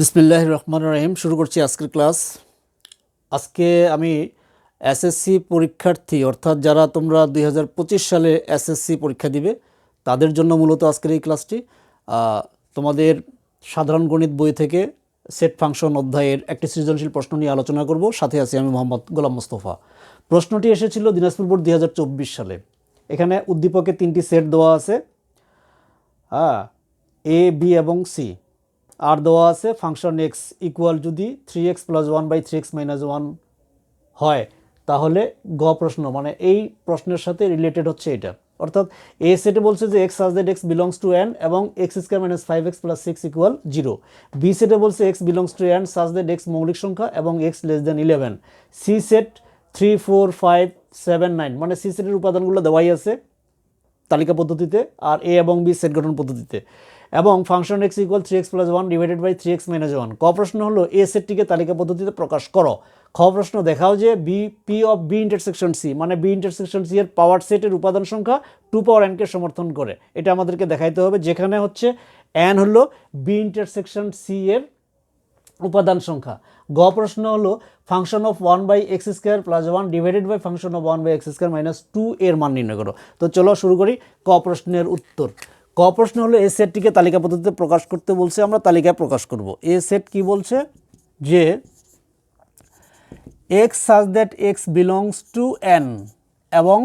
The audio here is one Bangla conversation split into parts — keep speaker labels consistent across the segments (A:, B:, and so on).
A: বিসমিল্লাহ রহমান রহিম শুরু করছি আজকের ক্লাস। আজকে আমি এসএসসি পরীক্ষার্থী, অর্থাৎ যারা তোমরা দুই হাজার পঁচিশ সালে এসএসসি পরীক্ষা দিবে, তাদের জন্য মূলত আজকের এই ক্লাসটি। তোমাদের সাধারণ গণিত বই থেকে সেট ফাংশন অধ্যায়ের একটি সৃজনশীল প্রশ্ন নিয়ে আলোচনা করব। সাথে আছি আমি মোহাম্মদ গোলাম মোস্তফা। প্রশ্নটি এসেছিল দিনাজপুর বোর্ড দু হাজার চব্বিশ সালে। এখানে উদ্দীপকে তিনটি সেট দেওয়া আছে। হ্যাঁ এ বি এবং সি আর দেওয়া আছে ফাংশন এক্স ইকুয়াল যদি three x plus one by three x minus one হয়, তাহলে গ প্রশ্ন মানে এই প্রশ্নের সাথে রিলেটেড হচ্ছে এটা। অর্থাৎ এ সেটে বলছে যে x such that x belongs to N এবং x square minus five x plus six equal zero B সেটে বলছে x belongs to N such that x মৌলিক সংখ্যা এবং x less than eleven C set three four five seven nine মানে সি সেটের উপাদানগুলো দেওয়াই আছে তালিকা পদ্ধতিতে, আর এ এবং বি সেট গঠন পদ্ধতিতে। এবং function x equal three x plus one divided by three x minus one ক প্রশ্ন হলো এ সেটটিকে তালিকা পদ্ধতিতে প্রকাশ করো। খ প্রশ্ন, দেখাও যে B P of B intersection C মানে বি ইন্টারসেকশন সি এর পাওয়ার সেটের উপাদান সংখ্যা টু পাওয়ার এনকে সমর্থন করে। এটা আমাদেরকে দেখাইতে হবে, যেখানে হচ্ছে এন হলো বি ইন্টারসেকশন সি এর উপাদান সংখ্যা। গ প্রশ্ন হলো function of one by x square plus one divided by function of one by x square minus two এর মান নির্ণয় করো। তো চলো শুরু করি ক প্রশ্নের উত্তর। ক প্রশ্ন হলো, এ সেটটিকে তালিকা পদ্ধতিতে প্রকাশ করতে বলছে, আমরা তালিকায় প্রকাশ করব। এ সেট কি বলছে? যে x such that x belongs to N এবং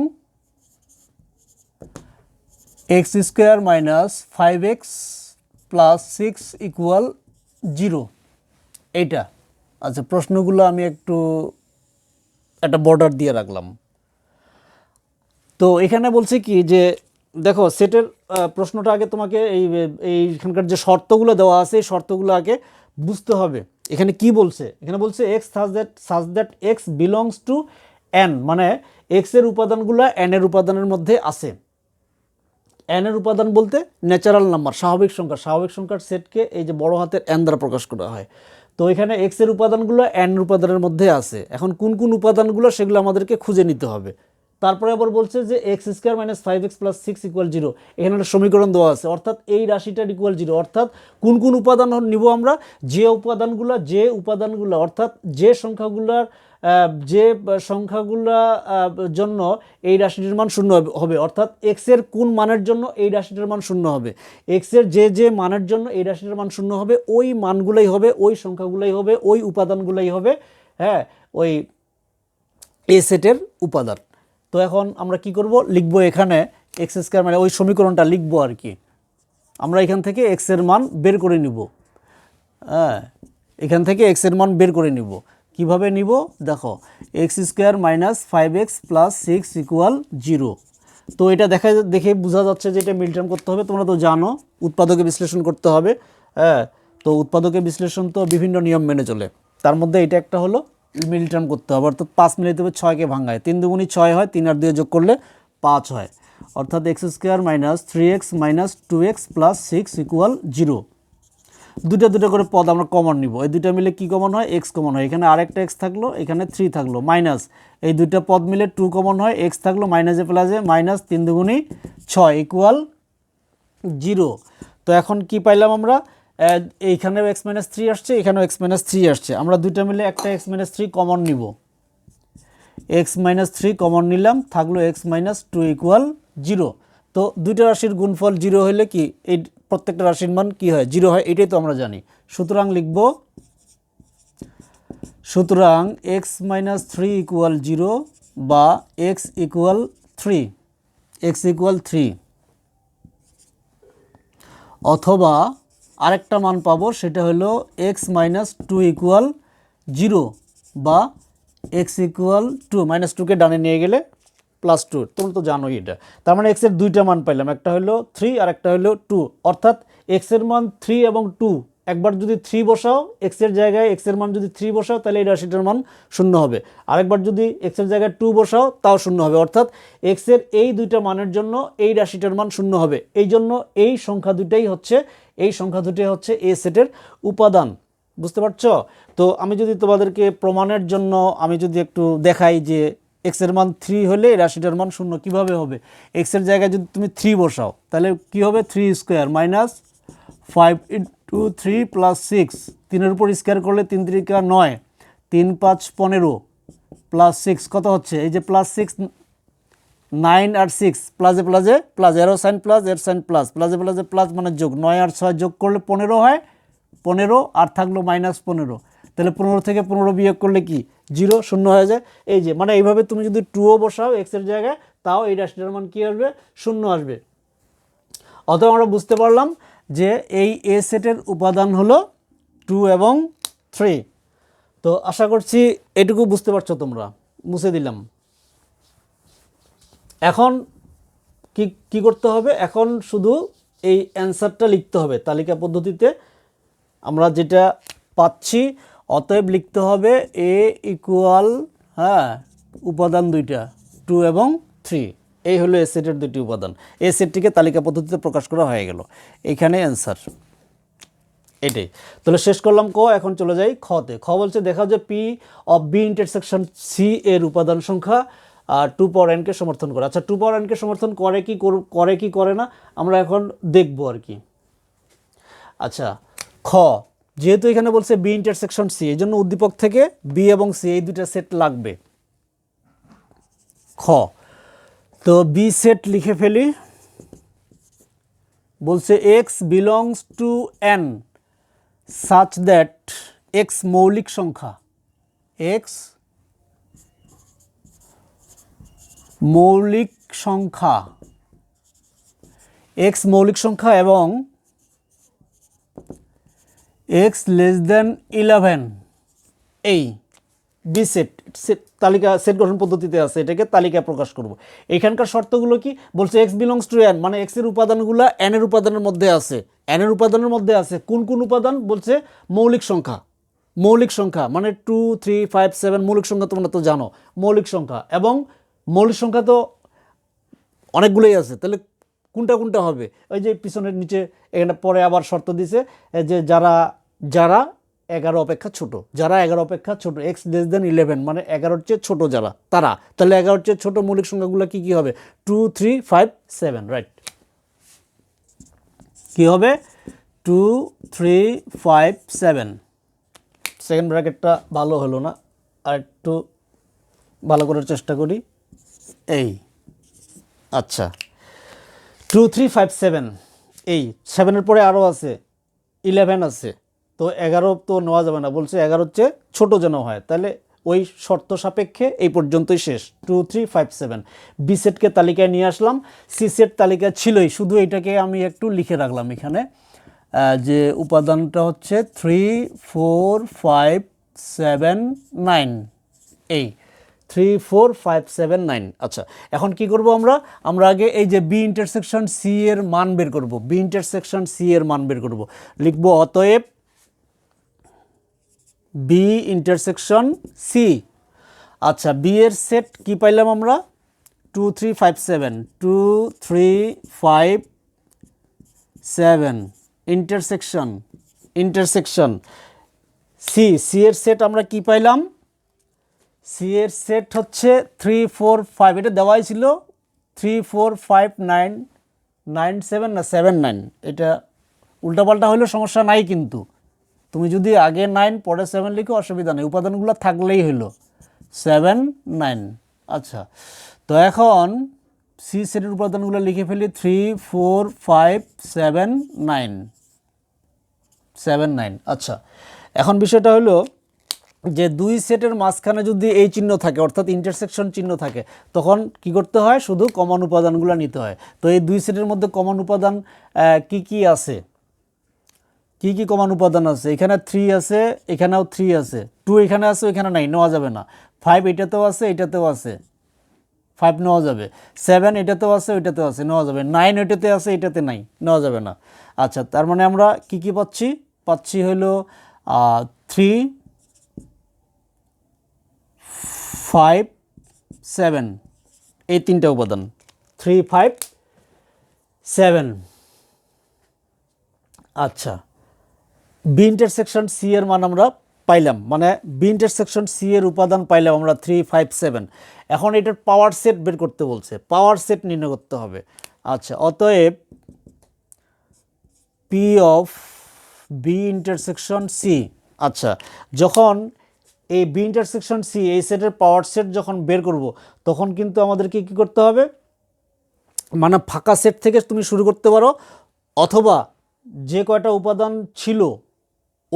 A: x square minus five x plus six equal zero এইটা। আচ্ছা প্রশ্নগুলো আমি একটু একটা বর্ডার দিয়ে রাখলাম। তো এখানে বলছে কি যে দেখো, সেটের প্রশ্নটা আগে তোমাকে এই এইখানকার যে শর্তগুলো দেওয়া আছে, এই শর্তগুলো আগে বুঝতে হবে। এখানে কি বলছে? এখানে বলছে x such that such that x belongs to N মানে এক্সের উপাদানগুলো এর উপাদানের মধ্যে আছে। এন এর উপাদান বলতে ন্যাচারাল নাম্বার স্বাভাবিক সংখ্যা। স্বাভাবিক সংখ্যার সেটকে এই যে বড় হাতের এন দ্বারা প্রকাশ করা হয়। তো এখানে এক্সের উপাদানগুলো এন উপাদানের মধ্যে আছে। এখন কোন কোন উপাদানগুলো সেগুলো আমাদেরকে খুঁজে নিতে হবে। তারপরে আবার বলছে যে x square minus five x plus six equal zero এখানে একটা সমীকরণ দেওয়া আছে। অর্থাৎ এই রাশিটার ইকুয়াল জিরো অর্থাৎ কোন কোন উপাদান নিব আমরা? যে উপাদানগুলো যে উপাদানগুলো, অর্থাৎ যে সংখ্যাগুলোর যে সংখ্যাগুলা জন্য এই রাশিটির মান শূন্য হবে অর্থাৎ এক্সের কোন মানের জন্য এই রাশিটির মান শূন্য হবে? এক্সের যে যে মানের জন্য এই রাশিটির মান শূন্য হবে, ওই মানগুলোই হবে, ওই সংখ্যাগুলোই হবে, ওই উপাদানগুলোই হবে হ্যাঁ ওই এ সেটের উপাদান। তো এখন আমরা কি করব? লিখব এখানে এক্স স্কোয়ার মানে ওই সমীকরণটা লিখব আর কি। আমরা এখান থেকে এক্সের মান বের করে নিব। হ্যাঁ এখান থেকে এক্সের মান বের করে নিব। কীভাবে নিব? দেখো x square minus five x plus six equal zero তো এটা দেখা দেখে বোঝা যাচ্ছে যে এটা মিলটার্ম করতে হবে। তোমরা তো জানো, উৎপাদকে বিশ্লেষণ করতে হবে। হ্যাঁ তো উৎপাদকে বিশ্লেষণ তো বিভিন্ন নিয়ম মেনে চলে। তার মধ্যে এটা একটা হলো মিল টার্ম করতে হবে। অর্থাৎ পাঁচ মিলিয়ে দেবে ছয়কে ভাঙায়। তিন দুগুণি ছয় হয়, তিন আর দিয়ে যোগ করলে পাঁচ হয়। অর্থাৎ x square minus three x minus two x plus six equal zero. দুটো দুটো করে পদ আমরা কমন নিব। এই দুটো মিলে কি কমন হয়? এক্স কমন হয়। এখানে আরেকটা এক্স থাকল, এখানে থ্রি থাকল। মাইনাস এই দুইটা পদ মিলে টু কমন হয়, এক্স থাকল মাইনাসে প্লাসে মাইনাস তিন দুগুণি ছয় ইকুয়াল জিরো। তো এখন কি পাইলাম আমরা? এইখানেও এক্স মাইনাস থ্রি আসছে, এখানেও এক্স মাইনাস থ্রি আসছে। আমরা দুইটা মিলে একটা এক্স মাইনাস থ্রি কমন নিব। এক্স মাইনাস থ্রি কমন নিলাম, থাকল x minus two equal zero তো দুইটা রাশির গুণফল জিরো হলে কি, এই প্রত্যেকটা রাশির মান কি হয়? জিরো হয়, এটাই তো আমরা জানি। সুতরাং লিখব, সুতরাং x minus three equal zero বা x equal three x equal three অথবা আরেকটা মান পাবো, সেটা হলো x minus two equal zero বা এক্স ইকুয়াল টু মাইনাস টুকে ডানে নিয়ে গেলে প্লাস টু তোমরা তো জানোই এটা। তার মানে এক্সের দুইটা মান পাইলাম, একটা হলো থ্রি আর একটা হলো টু অর্থাৎ এক্সের মান থ্রি এবং টু একবার যদি থ্রি বসাও এক্সের জায়গায় এক্সের মান যদি থ্রি বসাও, তাহলে এই রাশিটার মান শূন্য হবে। আরেকবার যদি এক্সের জায়গায় টু বসাও, তাও শূন্য হবে। অর্থাৎ এক্সের এই দুইটা মানের জন্য এই রাশিটার মান শূন্য হবে। এই জন্য এই সংখ্যা দুটাই হচ্ছে, এই সংখ্যা দুটাই হচ্ছে এ সেটের উপাদান। বুঝতে পারছ? তো আমি যদি তোমাদেরকে প্রমাণের জন্য আমি যদি একটু দেখাই যে এক্সের মান থ্রি হলে রাশিটার মান শূন্য কীভাবে হবে? এক্সের জায়গায় যদি তুমি থ্রি বসাও, তাহলে কি হবে? Three square minus five into three plus six তিনের উপর স্কোয়ার করলে তিন তিরিকা নয়, তিন পাঁচ পনেরো প্লাস সিক্স কত হচ্ছে? এই যে প্লাস সিক্স নাইন আর সিক্স প্লাসে প্লাসে প্লাস এরো সাইন প্লাস এর সাইন প্লাস প্লাসে প্লাসে প্লাস মানে যোগ, নয় আর ছয় যোগ করলে পনেরো হয়, পনেরো আর থাকল মাইনাস পনেরো। তাহলে পনেরো থেকে পনেরো বিয়োগ করলে কি? জিরো শূন্য হয়ে যায়। এই যে মানে এইভাবে তুমি যদি টুও বসাও এক্সের জায়গায়, তাও এই রাশিটার মান কী আসবে? শূন্য আসবে। অতএব আমরা বুঝতে পারলাম যে এই এ সেটের উপাদান হলো টু এবং থ্রি তো আশা করছি এটুকু বুঝতে পারছ তোমরা। মুছে দিলাম। এখন কি কি করতে হবে? এখন শুধু এই অ্যান্সারটা লিখতে হবে তালিকা পদ্ধতিতে। আমরা যেটা পাচ্ছি, অতএব লিখতে হবে এ ইকুয়াল হ্যাঁ উপাদান দুইটা টু এবং থ্রি এই হলো এ সেটের দুটি উপাদান। এ সেটটিকে তালিকা পদ্ধতিতে প্রকাশ করা হয়ে গেল। এখানে অ্যান্সার এটাই। তাহলে শেষ করলাম ক, এখন চলে যাই খতে খ বলছে দেখা যে P of B intersection C এর উপাদান সংখ্যা, আর টু পাওয়ার এনকে সমর্থন করে। আচ্ছা টু পাওয়ার এনকে সমর্থন করে কি করে কি করে না, আমরা এখন দেখব আর কি। আচ্ছা খ। যেহেতু এখানে বলছে বি ইন্টারসেকশন সি এই জন্য উদ্দীপক থেকে বি এবং সি এই দুটা সেট লাগবে। খ। তো বি সেট লিখে ফেলি। বলছে x belongs to N such that x মৌলিক সংখ্যা। এক্স মৌলিক সংখ্যা। এক্স মৌলিক সংখ্যা এবং এক্স লেস দেন ইলেভেন এই। বি সেট সেট, তালিকা, সেট গঠন পদ্ধতিতে আছে, এটাকে তালিকা প্রকাশ করব। এখানকার শর্তগুলো কি? বলছে এক্স বিলংস টু এন মানে এক্সের উপাদানগুলো এর উপাদানের মধ্যে আছে। এর উপাদানের মধ্যে আছে, কোন কোন উপাদান? বলছে মৌলিক সংখ্যা। মৌলিক সংখ্যা মানে টু থ্রি ফাইভ সেভেন মৌলিক সংখ্যা তোমরা তো জানো। মৌলিক সংখ্যা এবং মৌলিক সংখ্যা তো অনেকগুলোই আছে, তাহলে কোনটা কোনটা হবে? ওই যে পিছনের নিচে, এখানে পরে আবার শর্ত দিছে, যে যারা যারা এগারো অপেক্ষা ছোট। যারা এগারো অপেক্ষা ছোট এক্স লেস দেন ইলেভেন মানে এগারোর চেয়ে ছোট যারা, তারা। তাহলে এগারোর চেয়ে ছোট মৌলিক সংখ্যাগুলো কি কি হবে? Two three five seven right কি হবে? Two three five seven second ব্র্যাকেটটা ভালো হলো না, আর একটু ভালো করার চেষ্টা করি। এই আচ্ছা। টু থ্রি ফাইভ সেভেন এই সেভেনের পরে আরও আছে ইলেভেন আছে। তো এগারো তো নেওয়া যাবে না, বলছে এগারোর চেয়ে ছোটো যেন হয়। তাহলে ওই শর্ত সাপেক্ষে এই পর্যন্তই শেষ। Two three five seven B সেটকে তালিকায় নিয়ে আসলাম। সি সেট তালিকায় ছিলই, শুধু এটাকে আমি একটু লিখে রাখলাম এখানে যে উপাদানটা হচ্ছে three four five seven nine এই three four five seven nine আচ্ছা এখন কি করব আমরা? আমরা আগে এই যে বি ইন্টারসেকশন সি এর মান বের করব। বি ইন্টারসেকশন সি এর মান বের করব। লিখব অতএব বি ইন্টারসেকশন সি আচ্ছা বি এর সেট কি পাইলাম আমরা? Two three five seven two three five seven intersection intersection C C এর সেট আমরা কি পাইলাম? সি এর সেট হচ্ছে থ্রি ফোর ফাইভ এটা দেওয়াই ছিল three four five nine nine seven না সেভেন নাইন এটা উল্টাপাল্টা হলেও সমস্যা নাই কিন্তু। তুমি যদি আগে নাইন পরে সেভেন লিখো, অসুবিধা নেই। উপাদানগুলো থাকলেই হলো সেভেন নাইন আচ্ছা তো এখন সি সেটের উপাদানগুলো লিখে ফেলি। Three four five seven nine seven nine আচ্ছা এখন বিষয়টা হলো যে দুই সেটের মাঝখানে যদি এই চিহ্ন থাকে, অর্থাৎ ইন্টারসেকশন চিহ্ন থাকে, তখন কি করতে হয়? শুধু কমন উপাদানগুলো নিতে হয়। তো এই দুই সেটের মধ্যে কমন উপাদান কি কি আছে? কি কি কমন উপাদান আছে? এখানে থ্রি আছে, এখানেও থ্রি আছে। টু এখানে আছে এখানে নাই, নেওয়া যাবে না। ফাইভ এটাতেও আছে এটাতেও আছে। ফাইভ নেওয়া যাবে। সেভেন এটাতেও আছে, ওইটাতেও আছে, নেওয়া যাবে। নাইন ওইটাতে আছে, এটাতে নাই, নেওয়া যাবে না। আচ্ছা তার মানে আমরা কি কি পাচ্ছি? পাচ্ছি হলো থ্রি ফাইভ সেভেন এই তিনটা উপাদান। থ্রি ফাইভ সেভেন আচ্ছা। বি ইন্টারসেকশন সি এর মান আমরা পাইলাম। মানে বি ইন্টারসেকশন সি এর উপাদান পাইলাম আমরা থ্রি ফাইভ সেভেন এখন এটার পাওয়ার সেট বের করতে বলছে। পাওয়ার সেট নির্ণয় করতে হবে। আচ্ছা অতএব P of B intersection C আচ্ছা যখন এই বি ইন্টারসেকশন সি এই সেটের পাওয়ার সেট যখন বের করব, তখন কিন্তু আমাদেরকে কি করতে হবে? মানে ফাঁকা সেট থেকে তুমি শুরু করতে পারো। অথবা যে কয়টা উপাদান ছিল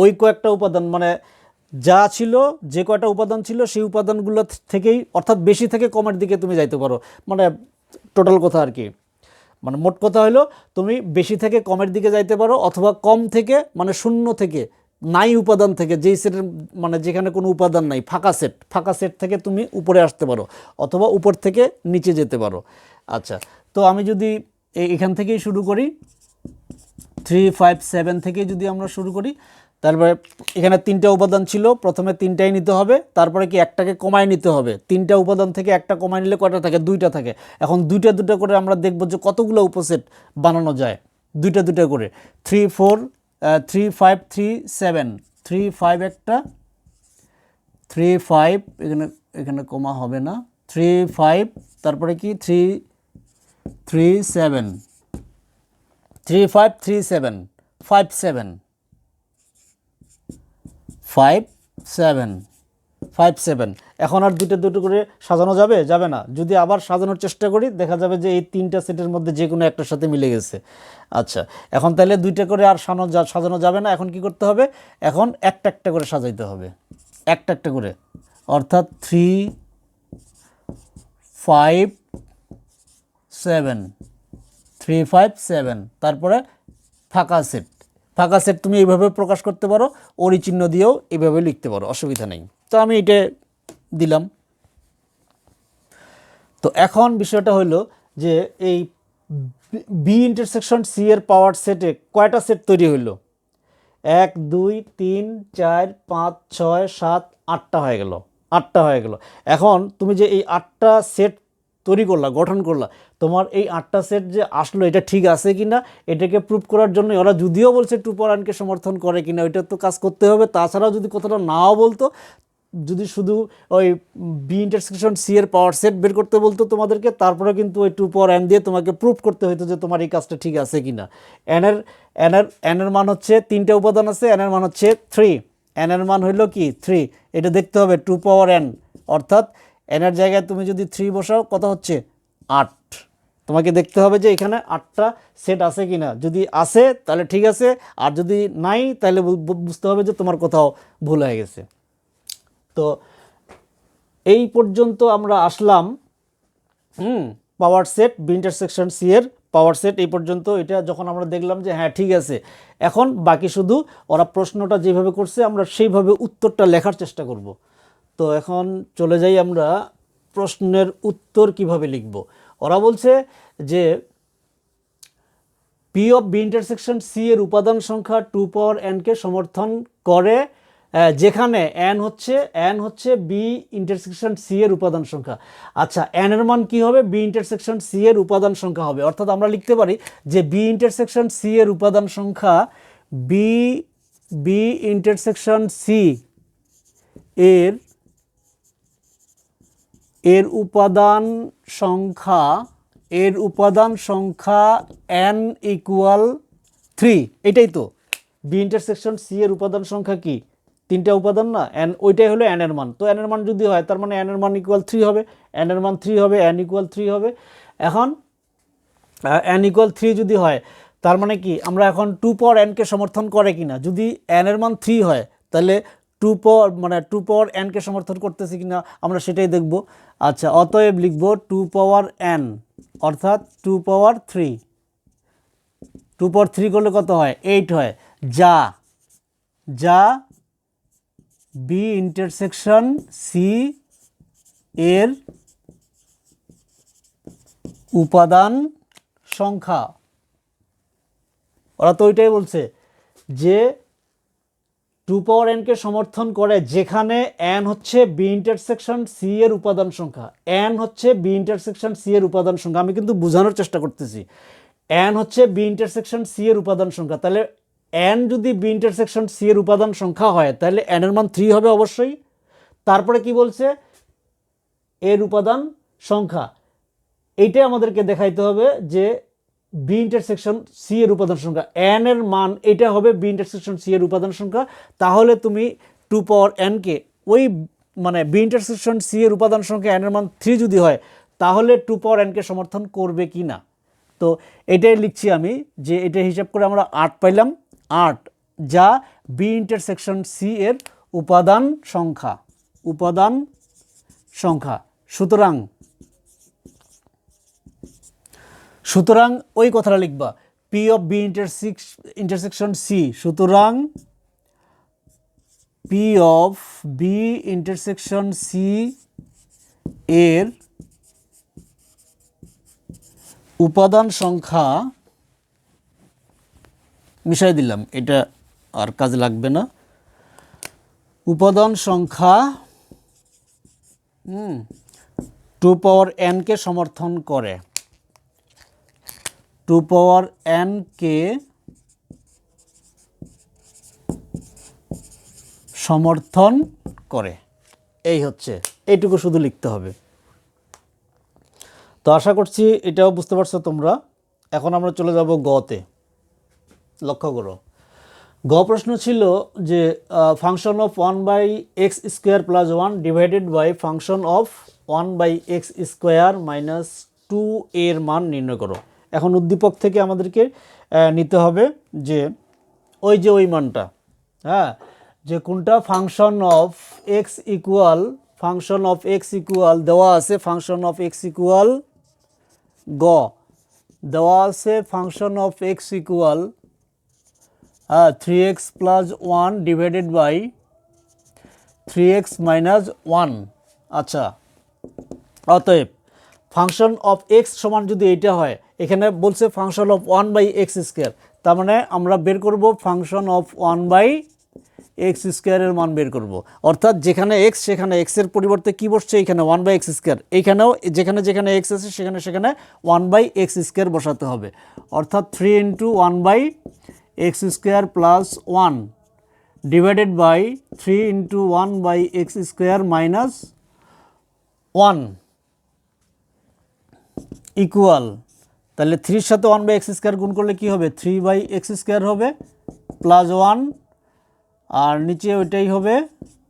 A: ওই কয়েকটা উপাদান মানে যা ছিল, যে কয়টা উপাদান ছিল, সেই উপাদানগুলো থেকেই, অর্থাৎ বেশি থেকে কমের দিকে তুমি যাইতে পারো। মানে টোটাল কথা আর কি। মানে মোট কথা হলো তুমি বেশি থেকে কমের দিকে যাইতে পারো, অথবা কম থেকে মানে শূন্য থেকে, নাই উপাদান থেকে, যেই সেটের মানে যেখানে কোনো উপাদান নাই, ফাঁকা সেট ফাঁকা সেট থেকে তুমি উপরে আসতে পারো, অথবা উপর থেকে নিচে যেতে পারো। আচ্ছা তো আমি যদি এখান থেকেই শুরু করি থ্রি ফাইভ সেভেন থেকে যদি আমরা শুরু করি তারপরে এখানে তিনটা উপাদান ছিল। প্রথমে তিনটাই নিতে হবে, তারপরে কি একটাকে কমায় নিতে হবে। তিনটা উপাদান থেকে একটা কমায় নিলে কয়টা থাকে? দুইটা থাকে। এখন দুইটা দুটো করে আমরা দেখব যে কতগুলো উপসেট বানানো যায়। দুইটা দুটো করে। Three four three five, three seven. Three five একটা, থ্রি ফাইভ, এখানে এখানে কমা হবে না। থ্রি ফাইভ, তারপরে কি? Three three seven. Three five, three seven. Five seven. Five seven five seven এখন আর দুটো দুটো করে সাজানো যাবে? যাবে না। যদি আবার সাজানোর চেষ্টা করি, দেখা যাবে যে এই তিনটা সেটের মধ্যে যে কোনো একটার সাথে মিলে গেছে। আচ্ছা এখন তাহলে দুইটা করে আর সাজানো সাজানো যাবে না। এখন কি করতে হবে? এখন একটা একটা করে সাজাইতে হবে। একটা একটা করে। অর্থাৎ three five seven three five seven তারপরে ফাঁকা সেট ফাঁকা সেট তুমি এইভাবে প্রকাশ করতে পারো ওরি চিহ্ন দিয়েও এইভাবে লিখতে পারো, অসুবিধা নেই। তো আমি এটা দিলাম। তো এখন বিষয়টা হলো যে এই বি ইন্টারসেকশন সি এর পাওয়ার সেটে কয়টা সেট তৈরি হইল? এক, দুই, তিন, চার, পাঁচ, ছয়, সাত, আটটা হয়ে গেল। আটটা হয়ে গেল। এখন তুমি যে এই আটটা সেট তৈরি করলা, গঠন করলা। তোমার এই আটটা সেট যে আসলো, এটা ঠিক আছে কি না এটাকে প্রুভ করার জন্য ওরা যদিও বলছে টু পরানকে সমর্থন করে কিনা, ওইটা তো কাজ করতে হবে। তাছাড়াও যদি কথাটা নাও বলতো, যদি শুধু ওই বি ইন্টারসেকশন সি এর পাওয়ার সেট বের করতে বলতো তোমাদেরকে তারপরে কিন্তু ওই টু পাওয়ার এন দিয়ে তোমাকে প্রুভ করতে হতো যে তোমার এই কাজটা ঠিক আছে কি না এনের এনের এনের মান হচ্ছে তিনটা উপাদান আছে এনের মান হচ্ছে থ্রি এনের মান হইল কি? থ্রি এটা দেখতে হবে টু পাওয়ার এন অর্থাৎ এনের জায়গায় তুমি যদি থ্রি বসাও, কত হচ্ছে? আট। তোমাকে দেখতে হবে যে এখানে আটটা সেট আছে কিনা। যদি আছে, তাহলে ঠিক আছে। আর যদি নাই, তাহলে বুঝতে হবে যে তোমার কোথাও ভুল হয়ে গেছে। তো এই পর্যন্ত আমরা আসলাম, হুম power set B intersection C এর পাওয়ার সেট এই পর্যন্ত এটা যখন আমরা দেখলাম যে হ্যাঁ ঠিক আছে। এখন বাকি শুধু ওরা প্রশ্নটা যেভাবে করছে, আমরা সেইভাবে উত্তরটা লেখার চেষ্টা করব। তো এখন চলে যাই আমরা প্রশ্নের উত্তর কীভাবে লিখব। ওরা বলছে যে P of B intersection C এর উপাদান সংখ্যা টু পাওয়ার এনকে সমর্থন করে যেখানে এন হচ্ছে এন হচ্ছে বি ইন্টারসেকশন সি এর উপাদান সংখ্যা। আচ্ছা এন এর মান কি হবে? বি ইন্টারসেকশন সি এর উপাদান সংখ্যা হবে। অর্থাৎ আমরা লিখতে পারি যে বি ইন্টারসেকশন সি এর উপাদান সংখ্যা বি বি ইন্টারসেকশন সি এর এর উপাদান সংখ্যা, এর উপাদান সংখ্যা এন ইকুয়াল থ্রি এটাই তো। বি ইন্টারসেকশন সি এর উপাদান সংখ্যা কি? তিনটা উপাদান না? এন ওইটাই হলো এর মান। তো এর মান যদি হয়, তার মানে এর মান ইকুয়াল থ্রি হবে। এর মান থ্রি হবে এন ইকুয়াল থ্রি হবে। এখন এন ইকুয়াল থ্রি যদি হয়, তার মানে কি? আমরা এখন টু পাওয়ার এনকে সমর্থন করে কি না যদি এর মান থ্রি হয়, তাহলে টু পাওয়ার মানে টু পাওয়ার এনকে সমর্থন করতেছি কিনা আমরা সেটাই দেখব। আচ্ছা অতএব লিখব টু পাওয়ার এন অর্থাৎ two power three. Two power three করলে কত হয়? এইট হয়। যা যা বি ইন্টারসেকশন সি এর উপাদান সংখ্যা। ওরা তো ওইটাই বলছে যে টু পাওয়ার এনকে সমর্থন করে, যেখানে এন হচ্ছে বি ইন্টারসেকশন সি এর উপাদান সংখ্যা। এন হচ্ছে বি ইন্টারসেকশন সি এর উপাদান সংখ্যা। আমি কিন্তু বোঝানোর চেষ্টা করতেছি। এন হচ্ছে বি ইন্টারসেকশন সি এর উপাদান সংখ্যা। তাহলে এন যদি বি ইন্টারসেকশন সি এর উপাদান সংখ্যা হয়, তাহলে এন এর মান থ্রি হবে অবশ্যই। তারপরে কি বলছে? এর উপাদান সংখ্যা। এইটাই আমাদেরকে দেখাইতে হবে যে বি ইন্টারসেকশন সি এর উপাদান সংখ্যা এন এর মান এটা হবে বি ইন্টারসেকশন সি এর উপাদান সংখ্যা। তাহলে তুমি টু পাওয়ার এনকে ওই মানে বি ইন্টারসেকশন সি এর উপাদান সংখ্যা এন এর মান থ্রি যদি হয়, তাহলে টু পাওয়ার এনকে সমর্থন করবে কি না? তো এটাই লিখছি আমি যে এটা হিসাব করে আমরা আট পাইলাম। আট যা বি ইন্টারসেকশন সি এর উপাদান সংখ্যা। উপাদান সংখ্যা। সুতরাং সুতরাং ওই কথাটা লিখবা P of B intersex intersection C সুতরাং P of B intersection C এর উপাদান সংখ্যা মিশাই দিলাম, এটা আর কাজে লাগবে না। উপাদান সংখ্যা টু পাওয়ার এনকে সমর্থন করে। টু পাওয়ার এনকে সমর্থন করে। এই হচ্ছে, এইটুকু শুধু লিখতে হবে। তো আশা করছি এটাও বুঝতে পারছ তোমরা। এখন আমরা চলে যাব গতে। লক্ষ্য করো। গ প্রশ্ন ছিল যে function of one by x square plus one divided by function of one by x square minus two এর মান নির্ণয় করো। এখন উদ্দীপক থেকে আমাদেরকে নিতে হবে যে ওই যে ওই মানটা হ্যাঁ যে কোনটা? Function of x equal, function of x equal দেওয়া আছে, ফাংশন অফ এক্স ইকুয়াল গ, দেওয়া আছে ফাংশন অফ এক্স ইকুয়াল হ্যাঁ three x plus one divided by three x minus one. আচ্ছা অতএব ফাংশন অফ এক্স সমান যদি এইটা হয় এখানে বলছে function of one by x square তার মানে আমরা বের করব function of one by x স্কোয়ারের মান বের করব। অর্থাৎ যেখানে এক্স সেখানে এক্সের পরিবর্তে কি বসছে? এখানে ওয়ান বাই এক্স স্কোয়ার এইখানেও যেখানে যেখানে এক্স আছে, সেখানে সেখানে ওয়ান বাই এক্স স্কোয়ার বসাতে হবে। অর্থাৎ three into one by x square plus one divided by three into one by x square minus one equal তাহলে থ্রির সাথে ওয়ান বাই এক্স স্কোয়ার গুণ করলে কি হবে? থ্রি বাই এক্স স্কোয়ার হবে প্লাস ওয়ান আর নিচে ওইটাই হবে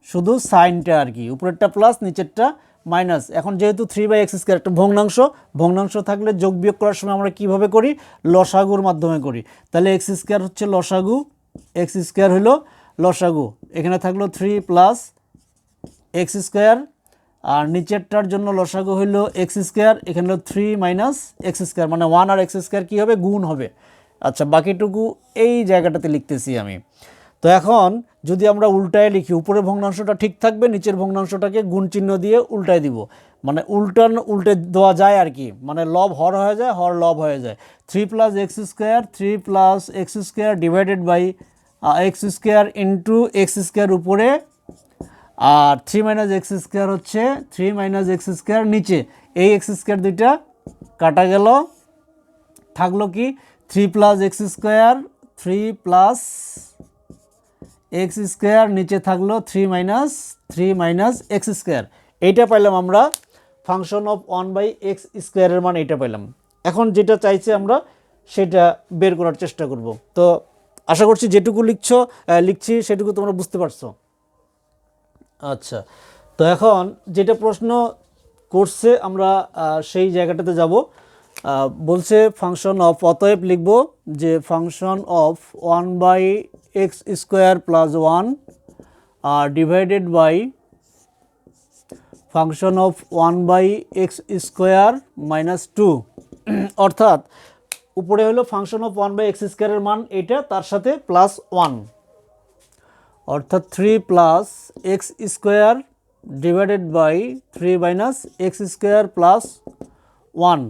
A: শুধু সাইনটা আর কি। উপরেরটা প্লাস নিচেরটা মাইনাস এখন যেহেতু থ্রি বাই এক্স স্কোয়ার একটা ভগ্নাংশ ভগ্নাংশ থাকলে যোগ বিয়োগ করার সময় আমরা কীভাবে করি? লসাগুর মাধ্যমে করি। তাহলে এক্স স্কোয়ার হচ্ছে লসাগু এক্স স্কোয়ার হলো লসাগু। এখানে থাকল থ্রি প্লাস এক্স স্কোয়ার আর নিচেরটার জন্য লসাগু হইল এক্স স্কোয়ার এখানে হলো থ্রি মাইনাস এক্স স্কোয়ার মানে ওয়ান আর এক্স স্কোয়ার কী হবে? গুণ হবে। আচ্ছা বাকিটুকু এই জায়গাটাতে লিখতেছি আমি। তো এখন যদি আমরা উল্টায় লিখি, উপরের ভগ্নাংশটা ঠিক থাকবে, নিচের ভগ্নাংশটাকে গুণ চিহ্ন দিয়ে উল্টায় দিব। মানে উল্টান, উল্টে দেওয়া যায় আর কি। মানে লব হর হয়ে যায়, হর লব হয়ে যায়। Three plus x square three plus x square divided by x square into x square উপরে আর থ্রি মাইনাস এক্স স্কোয়ার হচ্ছে থ্রি মাইনাস এক্স স্কোয়ার নিচে। এই এক্স স্কোয়ার দুইটা কাটা গেল। থাকল কি? Three plus x square three plus x square নিচে থাকল three minus three minus x square এইটা পাইলাম আমরা function of one by x স্কোয়ারের মান এইটা পাইলাম। এখন যেটা চাইছে আমরা সেটা বের করার চেষ্টা করব। তো আশা করছি যেটুকু লিখছো লিখছি সেটুকু তোমরা বুঝতে পারছ। আচ্ছা তো এখন যেটা প্রশ্ন করছে আমরা সেই জায়গাটাতে যাব। বলছে ফাংশন অফ অতএব লিখব যে function of one by x square plus one R divided by function of one by x square minus two অর্থাৎ, উপরে হলো function of one by x স্কোয়ারের মান, এটা তার সাথে প্লাস ওয়ান অর্থাৎ three plus x square divided by three minus x square plus one.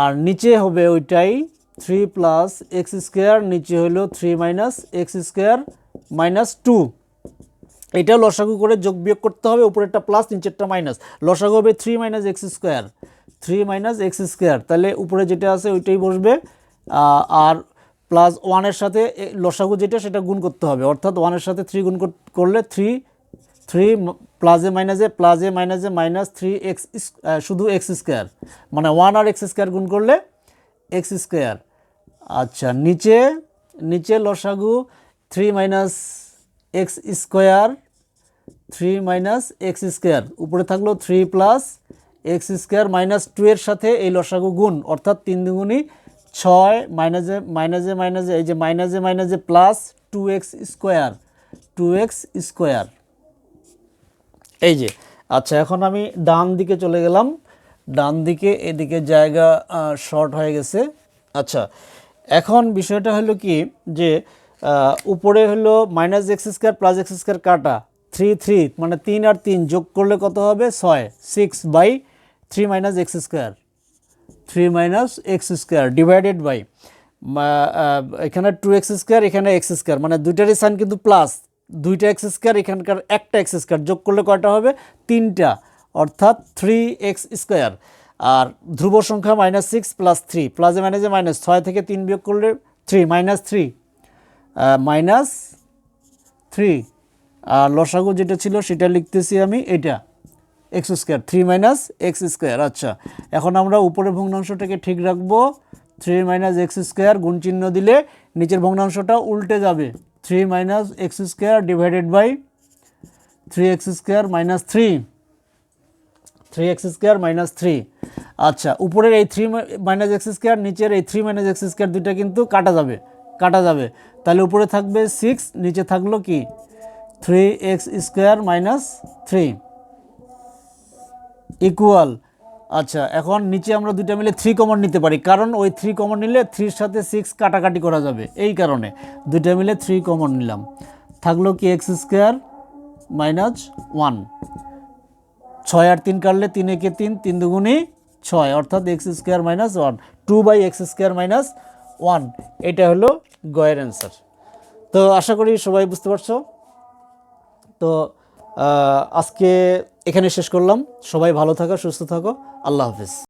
A: আর নিচে হবে ওইটাই থ্রি প্লাস এক্স স্কোয়ার, নিচে হলো three minus x square minus two. এটা লসাগু করে যোগ বিয়োগ করতে হবে, উপরেরটা প্লাস, নিচেরটা মাইনাস। লসাগু হবে three minus x square, three minus x square. তাহলে উপরে যেটা আছে ওইটাই বসবে আর প্লাস ওয়ানের সাথে লসাগু যেটা, সেটা গুণ করতে হবে। অর্থাৎ ওয়ানের সাথে থ্রি গুণ কর- করলে থ্রি থ্রি প্লাসে মাইনাসে প্লাসে মাইনাসে মাইনাস থ্রি এক্স শুধু এক্স স্কোয়ার মানে ওয়ান আর এক্স স্কোয়ার গুণ করলে এক্স স্কোয়ার আচ্ছা নিচে নিচে লসাগু three minus x square three minus x square উপরে থাকল three plus x square minus two এর সাথে এই লসাগু গুণ, অর্থাৎ তিন দুগুণই ছয় মাইনাসে মাইনাসে মাইনাসে, এই যে মাইনাসে মাইনাসে plus two x square two x square এই যে আচ্ছা এখন আমি ডান দিকে চলে গেলাম। ডান দিকে, এদিকে জায়গা শর্ট হয়ে গেছে। আচ্ছা এখন বিষয়টা হলো কি যে উপরে হলো minus x square plus x square কাটা থ্রি থ্রি মানে তিন আর তিন যোগ করলে কত হবে? ছয় six by three minus x square three minus x square divided by এখানে টু এক্স স্কোয়ার এখানে এক্স স্কোয়ার মানে দুইটারই সাইন কিন্তু প্লাস দুইটা এক্স স্কোয়ার এখানকার একটা এক্স স্কোয়ার যোগ করলে কয়টা হবে? তিনটা, অর্থাৎ থ্রি এক্স স্কোয়ার আর ধ্রুব সংখ্যা মাইনাস সিক্স প্লাস থ্রি প্লাসে মাইনাসে মাইনাস ছয় থেকে তিন বিয়োগ করলে three minus three minus three আর লসাগু যেটা ছিল সেটা লিখতেছি আমি এটা x square, three minus x square আচ্ছা। এখন আমরা উপরের ভগ্নাংশটাকে ঠিক রাখব। থ্রি মাইনাস এক্স স্কোয়ার গুণ চিহ্ন দিলে নিচের ভগ্নাংশটা উল্টে যাবে। Three minus x square divided by three x square minus three. Three x square minus three. আচ্ছা উপরের এই থ্রি মাইনাস এক্স স্কোয়ার, নিচের এই থ্রি মাইনাস এক্স স্কোয়ার দুইটা কিন্তু কাটা যাবে কাটা যাবে। তাহলে উপরে থাকবে সিক্স, নিচে থাকল কি? Three x square minus three. Equal আচ্ছা এখন নিচে আমরা দুইটা মিলে থ্রি কমন নিতে পারি, কারণ ওই থ্রি কমন নিলে থ্রির সাথে সিক্স কাটাকাটি করা যাবে, এই কারণে। দুইটা মিলে থ্রি কমন নিলাম। থাকল কি এক্স স্কোয়ার মাইনাস ওয়ান ছয় আর তিন কাটলে তিন একে তিন তিন দুগুণই ছয়, অর্থাৎ x square minus one two by x square minus one এটা হলো গয়ের অ্যান্সার তো আশা করি সবাই বুঝতে পারছ। তো আজকে এখানে শেষ করলাম। সবাই ভালো থাকো সুস্থ থাকো। আল্লাহ হাফিজ।